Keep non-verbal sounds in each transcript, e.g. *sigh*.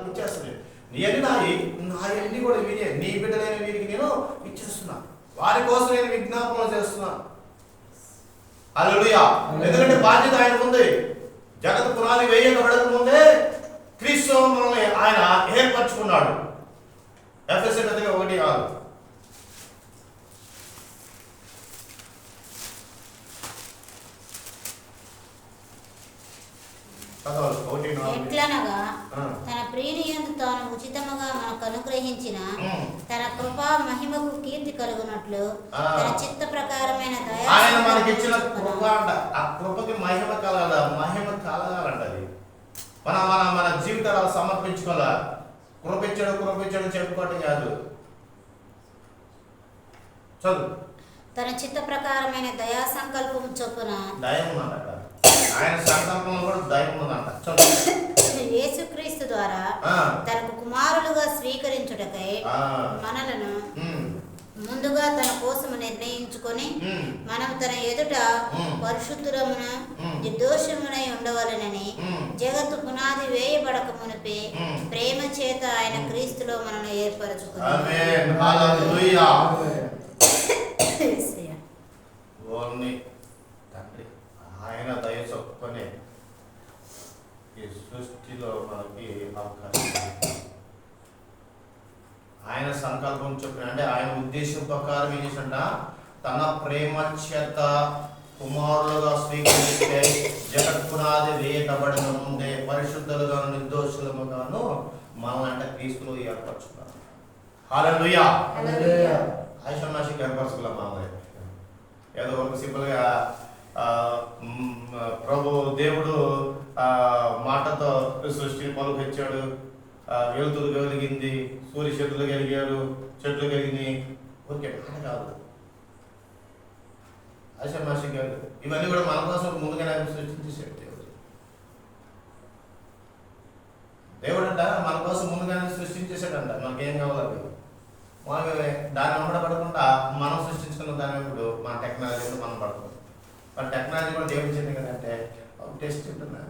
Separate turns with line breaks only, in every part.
అది ఇచ్చేస్తుంది నీ అన్ని నాయి నా అన్ని కూడా వీరే నీ బిడ్డలైన వీరికి నేను ఇచ్చేస్తున్నా వారి కోసం నేను విజ్ఞాపన చేస్తున్నా. అల్లుడియా ఎందుకంటే బాధ్యత ఆయన ఉంది జగత్ పునాది వేయకబడక ముందే క్రీస్తు మనల్ని ఆయన ఏర్పరచుకున్నాడు. ఎఫ్ఎస్ఏ పెద్దగా ఒకటి ఆరు.
ఎట్లనగా. తన ప్రియుని యందు తాను ఉచితముగా మనకు అనుగ్రహించిన. తన కృపా మహిమకు కీర్తి కలుగునట్లు. తన చిత్త ప్రకారమైన దయా
ఆయన మనకి ఇచ్చిన
చొప్పున?
కృప అంట. ఆ కృపకి మహిమ కలగాల మహిమ కలగాలంట అది. మన మన మన జీవితాలు సమర్పించుకోవాలా. కృప ఇచ్చాడు కృప ఇచ్చాడు చెప్పుకోవటం కాదు. చదువు.
తన చిత్త ప్రకారమైన దయా సంకల్పం చొప్పున
దయం ఉందంట ఆయన సంకల్పంలో కూడా దయం ఉందంట
యేసుక్రీస్తు ద్వారా తనకు కుమారులుగా స్వీకరించుటకై మనలను ముందుగా తన కోసము నిర్ణయించుకొని మనం తన ఎదుట
మ్మ్.
నిర్దోషమునై ఉండవలనని. జగత్తు పునాది వేయబడక మునిపే. ప్రేమ చేత ఆయన క్రీస్తులో మనల్ని ఏర్పరచుకున్నాడు
ఆమేన్ హల్లెలూయా
యేసయ్య.
ఓన్ని తండ్రి ఆయన దయ చొప్పునే ఈ సృష్టిలో మనకి అవకాశం ఉంది. ఆయన సంకల్పం చొప్పున అంటే ఆయన ఉద్దేశం ప్రకారం ఏం చేసిండ తన ప్రేమ చేత కుమారులుగా స్వీకరిస్తే జగత్ పునాది వేయకబడిన ముందే పరిశుద్ధులుగాను నిర్దోషులుగాను మనల్ని అంటే క్రీస్తులు ఏర్పరచుకున్నారు హాలూయా
హల్లెలూయా.
ఆయుషమాషికి ఏర్పరచుకున్నాం మామూలు ఏదో ఒక సింపుల్గా ప్రభు దేవుడు ఆ, మాటతో సృష్టిని పలుకొచ్చాడు వెలుతురు కలిగింది సూర్య చెట్లు కలిగారు చెట్లు కలిగినాయి. ఓకే మాట కాదు. ఆశమాషి గారు ఇవన్నీ కూడా మన కోసం ముందుగానే సృష్టించి దేవుడు దేవుడు అంట మన కోసం ముందుగానే సృష్టించేసాడంట మనకేం కావాలి? మనం దాన్ని వెంబడపడకుండా మనం సృష్టించుకున్న దాని ఇప్పుడు మన టెక్నాలజీ మనం పడుతుంది మన టెక్నాలజీ కూడా దేవుడు ఇచ్చింది కదంటే టెస్ట్ చెప్తున్నా.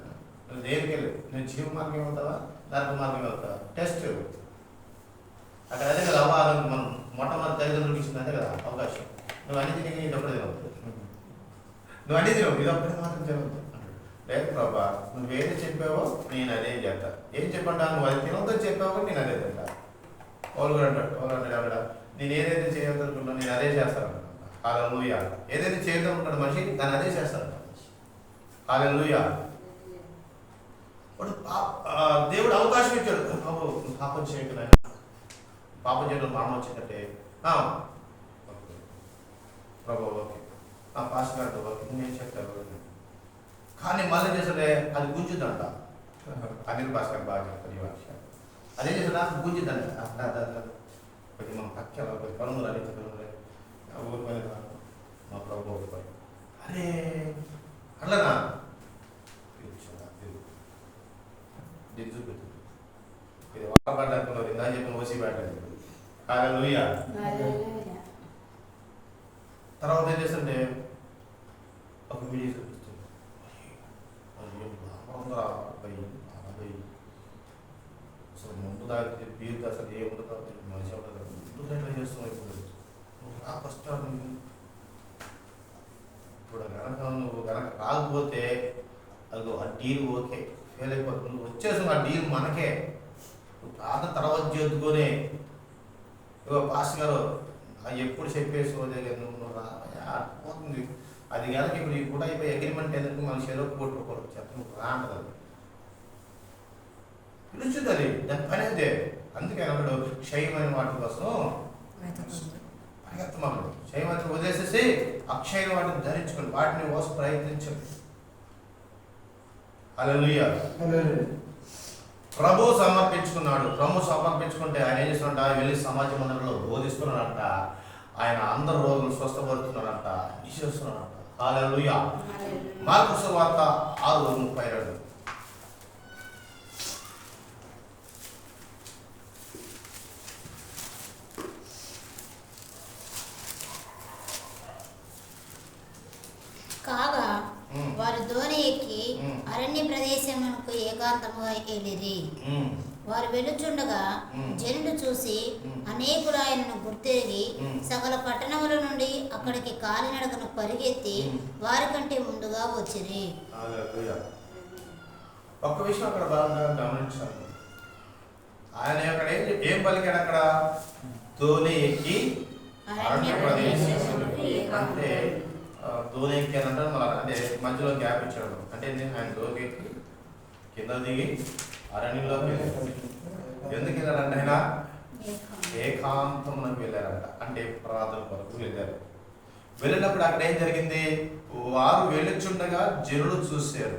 నువ్వు దేనికి వెళ్ళి నువ్వు జీవ మార్గం అవుతావా నరక మార్గం అవుతావా టెస్ట్. అక్కడ అదే కదా అవ్వాలి మనం మొట్టమొదటి తల్లిదండ్రులకు ఇచ్చింది అదే కదా అవకాశం. నువ్వు అన్ని తిరిగి ఇదొక్కడే ఒక్కడే తినవద్దు నువ్వు అన్ని తినవు. ఇదొక్కడే మాత్రం తినవద్దు లేదు ప్రభా నువ్వు ఏది చెప్పావో నేను అదే చేస్తా. ఏం చెప్పంటా? నువ్వు అది తినవద్దని చెప్పావో నేను అదే తింటా. వాళ్ళు కూడా అంటాడు. వాళ్ళు అంటాడు. ఆవిడ నేను ఏదైతే చేయాలనుకుంటున్నా నేను అదే చేస్తాను. అలా హాలూయ ఏదైతే చేద్దాం మనిషి దాన్ని అదే చేస్తాను అలా హాలూయ వాడు దేవుడు అవకాశం ఇచ్చాడు. బాబు పాపం చేయకు పాపం చేయడం మరణం వచ్చిందంటే. ప్రభు ఓకే. పాస్ గారు ఓకే నేను చెప్తాను. కానీ మళ్ళీ చేస్తుంటే అది గుంజుదంట *laughs* అనిల్ భాస్కర్ బాగా చెప్తారు ఈ వాక్యం. అదే చేసినా గుంజిందండి కొద్ది మన పక్క కొద్ది పనులు అని ఊరిపోయిన మా ప్రభు ఊరిపోయి అరే అట్లనా? దీన్ని చూపెట్టు. ఇది వాడబడ్డాకున్నారు ఇందా చెప్పిన ఓసి పెట్టండి కాగా లూయ తర్వాత ఏం చేస్తుంటే ఒక వీడియో చూపిస్తుంది. అసలు ముందు దాకా బీర్ అసలు ఏ ఉండదు మంచిగా ఉండదు ముందు ఎట్లా చేస్తున్నావు ఇప్పుడు? రా ఫస్ట్. ఇప్పుడు కనుక నువ్వు కనుక రాకపోతే అది ఆ డీల్ ఓకే ఫెయిల్ అయిపోతుంది నువ్వు వచ్చేసి ఆ డీల్ మనకే. నువ్వు పాత తర్వాత చేద్దుకొని ఇగో పాస్ గారు ఎప్పుడు చెప్పేసుకోదే నువ్వు నువ్వు రా అది కనుక ఇప్పుడు ఈ కూడా అయిపోయి అగ్రిమెంట్ ఎందుకు మన చెరువు కొట్టుకోకూడదు చెప్ప నువ్వు రా అంటది పిలుచుతుంది అది. దాని పని అదే. అందుకే అన్నాడు క్షయమైన వాటి కోసం పరిగెత్తమన్నాడు. క్షయమైన వదిలేసేసి అక్షయమైన వాటిని ధరించుకోండి. వాటిని కోసం ప్రయత్నించండి. హల్లెలూయా.
హల్లెలూయా.
ప్రభు సమర్పించుకున్నాడు. ప్రభు సమర్పించుకుంటే ఆయన ఏం చేస్తున్నాడంట? ఆయన వెళ్ళి సమాజ మందిరంలో బోధిస్తున్నాడంట. ఆయన అందరు రోగులు స్వస్థపడుతున్నాడంట చేస్తున్నాడంట హాలూయా మార్కు వార్త ఆరు ముప్పై రెండు.
ఏకాంతముగా వెళ్ళిరి. వారు వెలుచుండగా
ఉమ్.
జనులు చూసి. అనేకులు ఆయనను గుర్తెరిగి. సకల పట్టణముల నుండి అక్కడికి కాలినడకను పరిగెత్తి
ఉమ్.
వారికంటే ముందుగా వచ్చిరి
హల్లెలూయా. ఒక్క విషయం అక్కడ బాగా గమనించాలి ఆయన అక్కడ ఏం ఏం పలికాడు అక్కడ ధోని ఎక్కి అరణ్య ప్రదేశంలోకి అంటే ధోని ఎక్కి అని అంటారు మళ్ళీ అంటే మధ్యలో గ్యాప్ ఇచ్చాడు అంటే? ఆయన ధోని ఎక్కి కింద దిగి అరణ్యంలోకి వెళ్ళాడు ఎందుకు వెళ్ళాడంటే ఆయన? ఏకాంతమునకు వెళ్ళారంట. అంటే ప్రార్థన కొరకు వెళ్ళారు. వెళ్ళినప్పుడు అక్కడ ఏం జరిగింది? వారు వెళ్ళుచుండగా జనులు చూశారు.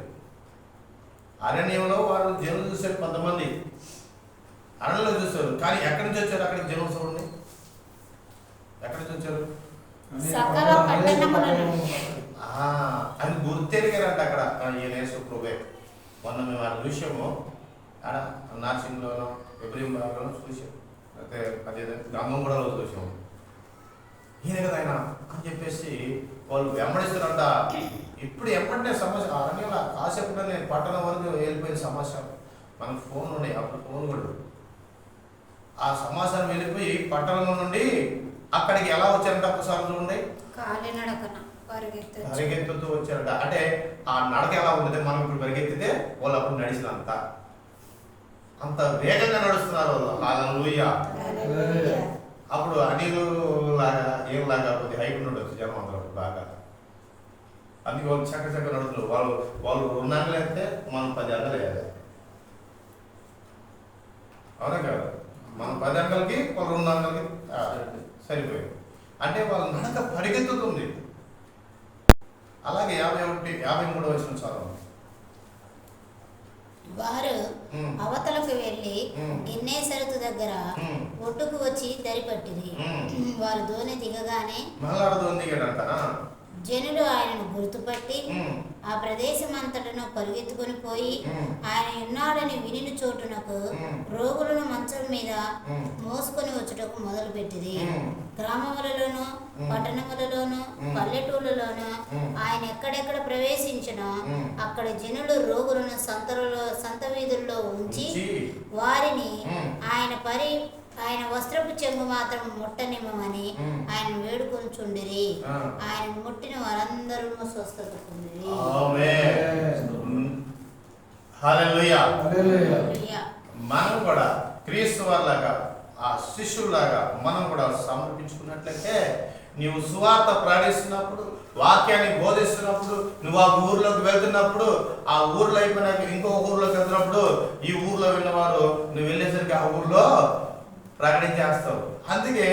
అరణ్యంలో వారు జనులు చూశారు కొంతమంది. అరణ్యంలో చూశారు. కానీ ఎక్కడి నుంచి వచ్చారు అక్కడికి జనులు చూడండి? ఎక్కడి నుంచి వచ్చారు?
సకల పట్టణములను.
ఆ, అని గుర్తెరిగారంట అక్కడ. ఈయన యేసు ప్రభువే మొన్న మేము ఆ చూసాము ఆడ నార్సింగ్లోనో ఎబ్రియంలోనో చూసాము అయితే అదే గంగంగూడలో చూసాము ఈయన కదా ఆయన అని చెప్పేసి వాళ్ళు వెంబడిస్తున్నారంట ఇప్పుడు ఎప్పుడంటే సమస్య అరణ్యంలో కాసేపు నేను పట్టణం వరకు వెళ్ళిపోయిన సమాచారం మనకు ఫోన్ ఉన్నాయి అప్పుడు ఫోన్ కూడా ఆ సమాచారం వెళ్ళిపోయి పట్టణం నుండి అక్కడికి ఎలా వచ్చారంటే ఒకసారి చూడండి.
కాలినడకన.
పరిగెత్తుతూ వచ్చారట. అంటే ఆ నడక ఎలా ఉంటుంది మనం ఇప్పుడు పరిగెత్తితే వాళ్ళు అప్పుడు నడిచినంత. అంత వేగంగా నడుస్తున్నారు వాళ్ళు. అప్పుడు అనిలు లాగా ఏం లాగా కొద్ది హైట్ ఉండొచ్చు జనం అందరూ బాగా. అందుకే వాళ్ళు చక్క చక్క నడుతున్నారు వాళ్ళు వాళ్ళు అంగలు అయితే మనం పది అంగలు వేయాలి. అవునా కదా? మనం పది అంగలకి వాళ్ళు రెండు అంగలకి ఆ, సరిపోయింది. అంటే వాళ్ళ నడక పరిగెత్తుతుంది. అలాగే యాభై ఒకటి యాభై మూడు వచ్చిన చదవం
వారు అవతలకు వెళ్ళి. గిన్నేసరతు దగ్గర ఒడ్డుకు వచ్చి దరిపట్టిరి
ఉమ్.
వారు దోణి దిగగానే
మల్లాడదు దిగాడంట.
జనులు ఆయనను గుర్తుపట్టి ఆ ప్రదేశం అంతటను పరిగెత్తుకొని పోయి ఆయన ఉన్నాడని వినిన చోటునకు. రోగులను మంచం మీద మోసుకొని వచ్చుటకు మొదలుపెట్టిరి
ఉమ్.
గ్రామములలోను. పట్టణములలోను. పల్లెటూళ్ళలోను. ఆయన ఎక్కడెక్కడ ప్రవేశించినో. అక్కడ జనులు రోగులను సంతలలో సంత వీధుల్లో ఉంచి వారిని. ఆయన పరి ఆయన వస్త్రపు చెంగు మాత్రం ముట్టనిమ్మని. ఆయన వేడుకొంచుండిరి
ఆ.
ఆయన ముట్టిన వారందరూ స్వస్థత పొందిరి
ఆమేన్. హల్లెలూయా
హల్లెలూయా.
మనం కూడా క్రీస్తు వారిలాగా ఆ శిష్యులాగా మనం కూడా సమర్పించుకున్నట్లయితే నీవు సువార్త ప్రకటిస్తున్నప్పుడు వాక్యాన్ని బోధిస్తున్నప్పుడు నువ్వు ఆ ఊర్లోకి వెళ్తున్నప్పుడు ఆ ఊర్లో అయిపోయినాక ఇంకో ఊర్లోకి వెళ్తున్నప్పుడు ఈ ఊర్లో వెళ్ళినవారు నువ్వు వెళ్ళేసరికి ఆ ఊర్లో ప్రకటించేస్తావు. అందుకే